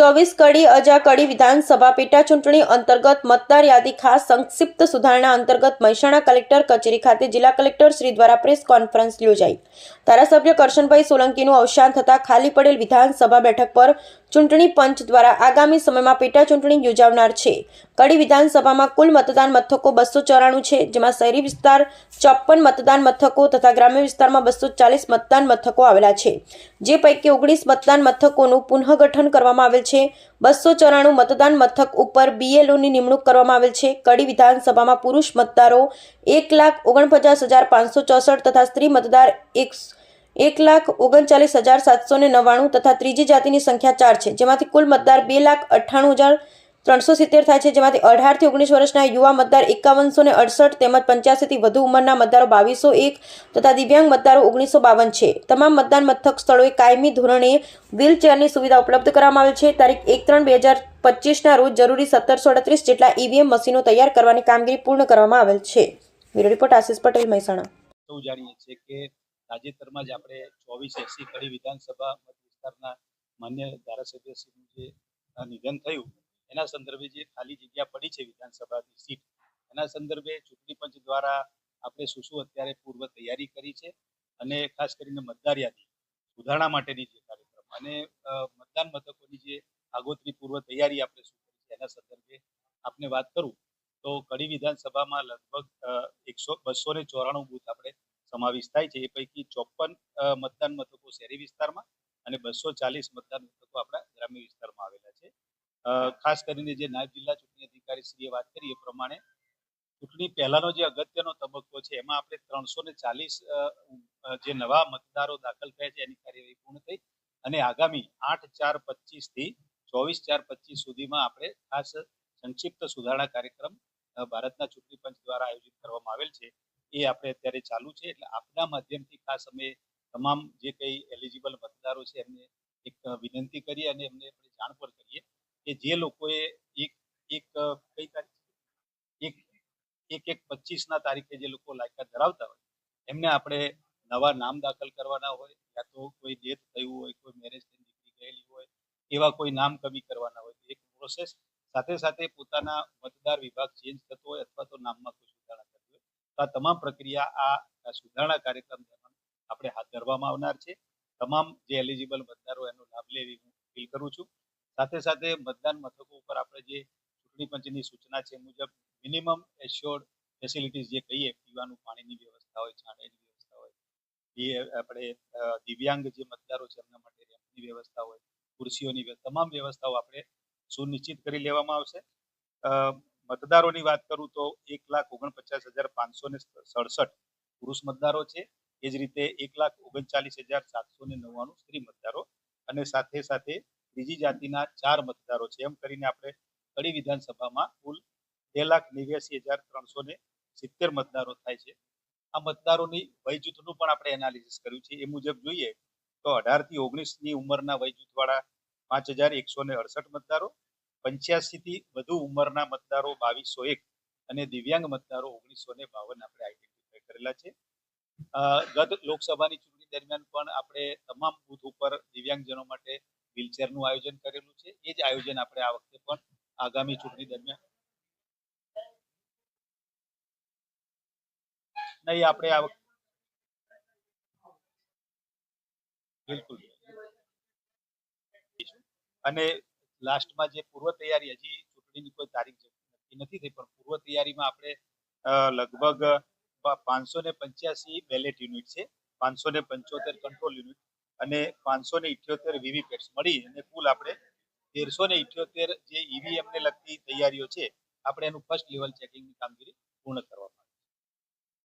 ચોવીસ કડી અજા કડી વિધાનસભા પેટા ચૂંટણી અંતર્ગત મતદાર યાદી ખાસ સંક્ષિપ્ત સુધારણા અંતર્ગત મહેસાણા કલેક્ટર કચેરી ખાતે જિલ્લા કલેક્ટર શ્રી દ્વારા પ્રેસ કોન્ફરન્સ યોજાઈ. ધારાસભ્ય કરશનભાઈ સોલંકીનું અવસાન થતાં ખાલી પડેલ વિધાનસભા બેઠક પર ચૂંટણી પંચ દ્વારા આગામી સમયમાં પેટા ચૂંટણી યોજાવનાર છે. કડી વિધાનસભામાં કુલ મતદાન મથકો બસો ચોરાણું છે, જેમાં શહેરી વિસ્તાર ચોપન મતદાન મથકો તથા ગ્રામ્ય વિસ્તારમાં બસો ચાલીસ મતદાન મથકો આવેલા છે. જે પૈકી ઓગણીસ મતદાન મથકોનું પુનઃગઠન કરવામાં આવેલ છે. બસો ચોરાણું મતદાન મથક ઉપર બીએલઓની નિમણૂક કરવામાં આવેલ છે. કડી વિધાનસભામાં પુરુષ મતદારો એક લાખ ઓગણપચાસ હજાર પાંચસો ચોસઠ તથા સ્ત્રી મતદાર એક એક લાખ ઓગણચાલીસ હજાર સાતસો ને નવ્વાણું તથા ત્રીજી જાતિની સંખ્યા ચાર છે, જેમાંથી કુલ મતદાર બે લાખ અઠ્ઠાણું હજાર ત્રણસો સિત્તેર થાય છે, જેમાંથી અઢારથી ઓગણીસ વર્ષના યુવા મતદાર એકાવનસો ને અડસઠ તેમજ પંચ્યાસીથી વધુ ઉંમરના મતદારો બાવીસો એક તથા દિવ્યાંગ મતદારો ઓગણીસો બાવન છે. તમામ મતદાન મથક સ્થળોએ કાયમી ધોરણે વ્હીલચેરની સુવિધા ઉપલબ્ધ કરવામાં આવેલ છે. તારીખ એક ત્રણ બે હજાર પચીસના રોજ જરૂરી સત્તરસો અડત્રીસ જેટલા ઈવીએમ મશીનો તૈયાર કરવાની કામગીરી પૂર્ણ કરવામાં આવેલ છે. Bureau report Ashish Patel Mehsana. તાજેતરમાં જ આપણે ચોવીસ એસી કડી વિધાનસભા મત વિસ્તારના માન્ય ધારાસભ્યશ્રીનું જે નિધન થયું, એના સંદર્ભે જે ખાલી જગ્યા પડી છે વિધાનસભાની સીટ, એના સંદર્ભે ચૂંટણી પંચ દ્વારા આપણે શું શું અત્યારે પૂર્વ તૈયારી કરી છે અને ખાસ કરીને મતદાર યાદી સુધારણા માટેની જે કાર્યક્રમ અને મતદાન મથકોની જે આગોતરી પૂર્વ તૈયારી આપણે શું કરી છે એના સંદર્ભે આપને વાત કરું, તો કડી વિધાનસભામાં લગભગ એકસો, બસો ને ચોરાણું બૂથ સમાવેશ થાય છે. એ પૈકી ચોપન મતદાન મથકો શહેરી વિસ્તારમાં અને બસો ચાલીસ મતદાન મથકો આપણા ગ્રામ્ય વિસ્તારમાં આવેલા છે. ખાસ કરીને જે નાયબ જિલ્લા ચૂંટણી અધિકારી શ્રીએ વાત કરી એ પ્રમાણે ચૂંટણી પહેલાનો જે અગત્યનો તબક્કો છે, એમાં આપણે ત્રણસો ને ચાલીસ જે નવા મતદારો દાખલ થયા છે એની કાર્યવાહી પૂર્ણ થઈ અને આગામી આઠ ચાર પચીસથી ચોવીસ ચાર પચીસ સુધીમાં આપણે ખાસ સંક્ષિપ્ત સુધારણા કાર્યક્રમ ભારતના ચૂંટણી પંચ દ્વારા આયોજિત કરવામાં આવેલ છે. એ આપણે અત્યારે ચાલુ છે. એટલે આપના માધ્યમથી ખાસ અમે તમામ જે કંઈ એલિજિબલ મતદારો છે, એમને એક વિનંતી કરીએ અને એમને આપણે જાણ પણ કરીએ કે જે લોકોએ એક એક, કઈ તારીખ એક એક એક પચીસના તારીખે જે લોકો લાયકાત ધરાવતા હોય, એમને આપણે નવા નામ દાખલ કરવાના હોય, યા તો કોઈ ડેથ થયું હોય, કોઈ મેરેજ થઈને દીકરી ગયેલી હોય, એવા કોઈ નામ કમી કરવાના હોય. એક પ્રોસેસ સાથે સાથે પોતાના મતદાર વિભાગ ચેન્જ થતો હોય અથવા તો નામમાં કોઈ સુધારણા થતી હોય, તો આ તમામ પ્રક્રિયા આ સુધારણા કાર્યક્રમ દરમિયાન આપણે હાથ ધરવામાં આવનાર છે. તમામ જે એલિજિબલ મતદારો એનો લાભ લે એવી હું અપીલ કરું છું. સાથે સાથે મતદાન મથકો ઉપર આપણે જે ચૂંટણી પંચની સૂચના છે મુજબ મિનિમમ એશ્યોર્ડ ફેસિલિટીઝ જે કહીએ, પીવાનું પાણીની વ્યવસ્થા હોય છાંયની વ્યવસ્થા હોય, એ આપણે દિવ્યાંગ જે મતદારો છે એમના માટે રેમ્પની વ્યવસ્થા હોય, ખુરશીઓની તમામ વ્યવસ્થાઓ આપણે સુનિશ્ચિત કરી લેવામાં આવશે. મતદારોની વાત કરું તો એક લાખ ઓગણપચાસ હજાર પાંચસો ને સડસઠ પુરુષ મતદારો છે. એ જ રીતે એક લાખ ઓગણચાલીસ હજાર સાતસો ને નવ્વાણું સ્ત્રી મતદારો અને સાથે સાથે ત્રીજી જાતિના ચાર મતદારો છે. એમ કરીને આપણે કડી વિધાનસભામાં કુલ બે લાખ નેવ્યાસી હજાર ત્રણસો ને સિત્તેર મતદારો થાય છે. આ મતદારોની વય જૂથનું પણ આપણે એનાલિસિસ કર્યું છે. એ મુજબ જોઈએ તો અઢારથી ઓગણીસની ઉંમરના વય જૂથવાળા પાંચ હજાર એકસો ને અડસઠ મતદારો પંચ્યાસી થી વધુ ઉંમરના મતદારો બાવીસો એક અને દિવ્યાંગ મતદારો ઓગણીસો ને બાવન આપણે આઈડેન્ટિફાઈ કરેલા છે. ગત લોકસભાની ચૂંટણી દરમિયાન પણ આપણે તમામ બુથ ઉપર દિવ્યાંગજનો માટે વ્હીલચેરનું આયોજન કરેલું છે. એ જ આયોજન આપણે આ વખતે પણ આગામી ચૂંટણી દરમિયાન નહીં, આપણે આ વખતે બિલકુલ અને લાસ્ટમાં જે પૂર્વ તૈયારી, હજી ચૂંટણીની કોઈ તારીખ નક્કી નથી થઈ, પણ પૂર્વ તૈયારીમાં આપણે લગભગ પાંચસો ને પંચ્યાસી બેલેટ યુનિટ છે પાંચસો ને પંચોતેર કંટ્રોલ યુનિટ અને પાંચસો ને ઇઠ્યોતેર વીવીપેટ્સ મળી અને કુલ આપણે તેરસો ને ઇઠ્યોતેર જે ઈવીએમ ને લગતી તૈયારીઓ છે, આપણે એનું ફર્સ્ટ લેવલ ચેકિંગની કામગીરી પૂર્ણ કરવામાં